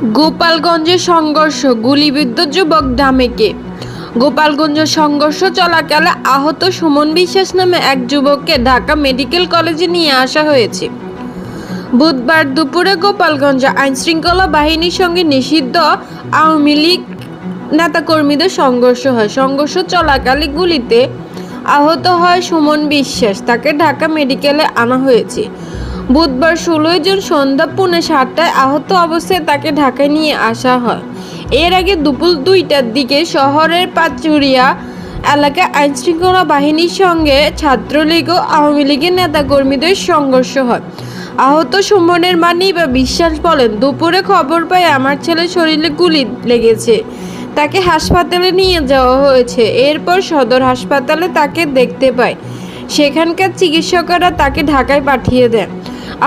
গোপালগঞ্জে সংঘর্ষ, গুলিবিদ্ধ যুবক ঢামেকে। গোপালগঞ্জ সংঘর্ষ চলাকালে আহত সুমন বিশ্বাস নামে এক যুবককে ঢাকা মেডিকেল কলেজে নিয়ে আসা হয়েছে। বুধবার দুপুরে গোপালগঞ্জ আইনশৃঙ্খলা বাহিনীর সঙ্গে নিষিদ্ধ আওয়ামী লীগ নেতাকর্মীদের সংঘর্ষ হয়। সংঘর্ষ চলাকালে গুলিতে আহত হয় সুমন বিশ্বাস। তাকে ঢাকা মেডিকেলে আনা হয়েছে। বুধবার ষোলোই জুন সন্ধ্যা পৌনে সাতটায় আহত অবস্থায় তাকে ঢাকায় নিয়ে আসা হয়। এর আগে দুপুর দুইটার দিকে শহরের পাচুরিয়া এলাকায় আইনশৃঙ্খলা বাহিনীর সঙ্গে ছাত্রলীগ ও আওয়ামী লীগের নেতাকর্মীদের সংঘর্ষ হয়। আহত সুমনের মানি বা বিশ্বাস বলেন, দুপুরে খবর পাই আমার ছেলের শরীরে গুলি লেগেছে। তাকে হাসপাতালে নিয়ে যাওয়া হয়েছে। এরপর সদর হাসপাতালে তাকে দেখতে পায় সেখানকার চিকিৎসকরা তাকে ঢাকায় পাঠিয়ে দেন।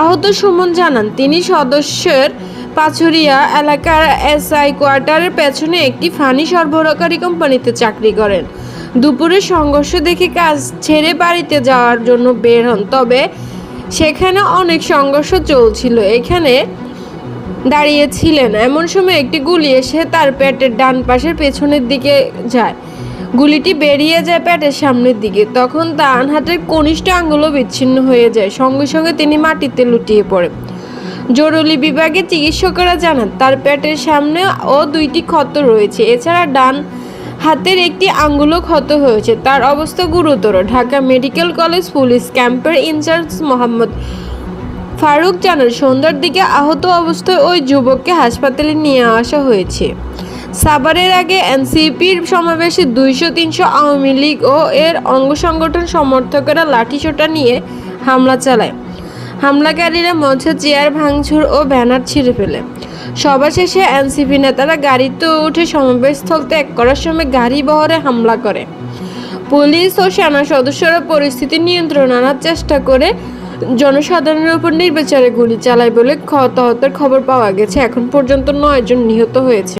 আহত সুমন জানান, তিনি সদস্যের পাচুরিয়া এলাকার এসআই কোয়ার্টারের পেছনে একটি ফানি সরবরাহকারী কোম্পানিতে চাকরি করেন। দুপুরে সংঘর্ষ দেখে কাজ ছেড়ে বাড়িতে যাওয়ার জন্য বের হন, তবে সেখানে অনেক সংঘর্ষ চলছিল, এখানে দাঁড়িয়েছিলেন। এমন সময় একটি গুলি এসে তার পেটের ডান পাশের পেছনের দিকে যায়। গুলিটি বেরিয়ে যায় প্যাটের সামনের দিকে। তখন তার হাতের কনিষ্ঠ আঙ্গুলও বিচ্ছিন্ন হয়ে যায়। সঙ্গে সঙ্গে তিনি মাটিতে লুটিয়ে পড়ে। জরুরি বিভাগে চিকিৎসকরা জানান, তার পেটের সামনে ও দুইটি ক্ষত রয়েছে। এছাড়া ডান হাতের একটি আঙ্গুলও ক্ষত হয়েছে। তার অবস্থা গুরুতর। ঢাকা মেডিকেল কলেজ পুলিশ ক্যাম্পের ইনচার্জ মোহাম্মদ ফারুক জানান, সন্ধ্যার দিকে আহত অবস্থায় ওই যুবককে হাসপাতালে নিয়ে আসা হয়েছে। সাভারের আগে এনসিপির সমাবেশে দুইশো, তিনশো আওয়ামী লীগ ও এর অঙ্গ সংগঠন সমর্থকেরা লাঠিসোঁটা নিয়ে হামলা চালায়। হামলাকারীরা মঞ্চে চেয়ার ভাঙচুর ও ব্যানার ছিঁড়ে ফেলে। সভা শেষে এনসিপি নেতারা গাড়িতে উঠে সমাবেশস্থল ত্যাগ করার সময় গাড়ি বহরে হামলা করে। পুলিশ ও সেনা সদস্যরা পরিস্থিতি নিয়ন্ত্রণ আনার চেষ্টা করে জনসাধারণের উপর নির্বিচারে গুলি চালায় বলে হতাহতের খবর পাওয়া গেছে। এখন পর্যন্ত নয়জন নিহত হয়েছে।